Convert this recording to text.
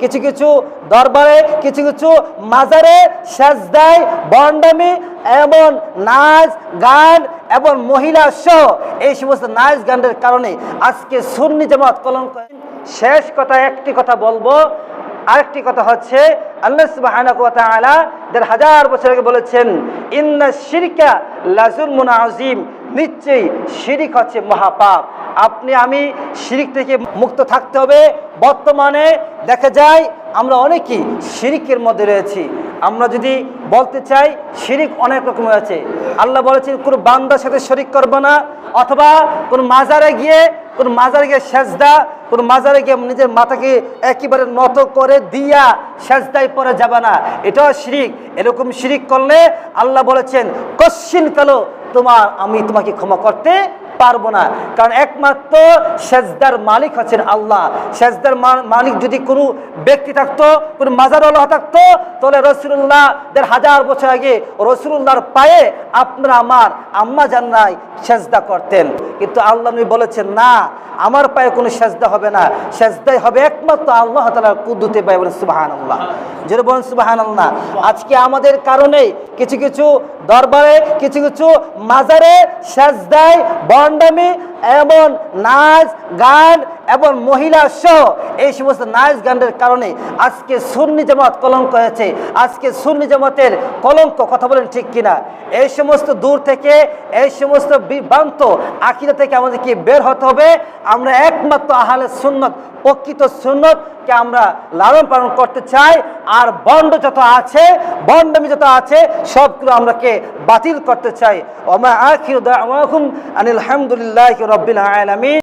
কিছু কিছু দরবারে, কিছু কিছু মাজারে সাজদায়, বন্ডামি এবং নাচ গান এবং মহিলা সহ এই সমস্ত নাচ গানের কারণে আজকে সুন্নি জামাত কলঙ্ক শেষ কথা, একটি কথা বলব। আরেকটি কথা হচ্ছে, আল্লাহ দেড় হাজার বছর আগে বলেছেন, ইন্না শিরকা লাজুলমুন আযীম। নিশ্চয়ই শিরিক হচ্ছে মহাপাপ। আপনি, আমি শিরিক থেকে মুক্ত থাকতে হবে। বর্তমানে দেখা যায়, আমরা অনেকেই শিরিকের মধ্যে রয়েছি। আমরা যদি বলতে চাই, শিরিক অনেক রকমের আছে। আল্লাহ বলেছেন, কোনো বান্দার সাথে শরিক করবে না, অথবা কোন মাজারে গিয়ে, কোন মাজারে গিয়ে সেজদা, কোন মাজারে গিয়ে নিজের মাথাকে একেবারে নত করে দিয়া সেজদায় পরে যাবে না। এটাও শিরিক। এরকম শিরিক করলে আল্লাহ বলেছেন, কশ্চিন কালো তোমার, আমি তোমাকে ক্ষমা করতে পারব না। কারণ একমাত্র সেজদার মালিক হচ্ছেন আল্লাহ। সেজদার মালিক যদি কোনো ব্যক্তি থাকতো, কোনো মাজার আল্লাহ থাকতো, তাহলে রসুল্লাহ দেড় হাজার বছর আগে রসুল্লাহর পায়ে আপনারা, আমার আম্মা জান্নাই সেজদা করতেন। কিন্তু আল্লাহ নবী বলেছেন, না, আমার পায়ে কোনো সেজদা হবে না। সেজদাই হবে একমাত্র আল্লাহ তালার কুদ্দুতে পায়ে বলে সুবাহান আল্লাহ যেটা বলেন সুবাহান আল্লাহ আজকে আমাদের কারণে কিছু কিছু দরবারে, কিছু কিছু মাজারে সেজদায়, বন্ডামি, এমন নাচ, গান এবং মহিলা সহ এই সমস্ত নাচ গানের কারণে আজকে সুন্নি জামাত কলঙ্ক হয়েছে। আজকে সুন্নি জামাতের কলঙ্ক, কথা বলেন ঠিক কিনা? এই সমস্ত দূর থেকে, এই সমস্ত বিভ্রান্ত আকিদা থেকে আমাদেরকে বের হতে হবে। আমরা একমাত্র আহলে সুন্নত, প্রকৃত সুন্নতকে আমরা লালন পালন করতে চাই। আর বন্ড যত আছে, বন্ডমি যত আছে, সবগুলো আমরাকে বাতিল করতে চাই। ওমা আখির দাওয়াহুম আনিল হামদুলিল্লাহি রাব্বিল আলামিন।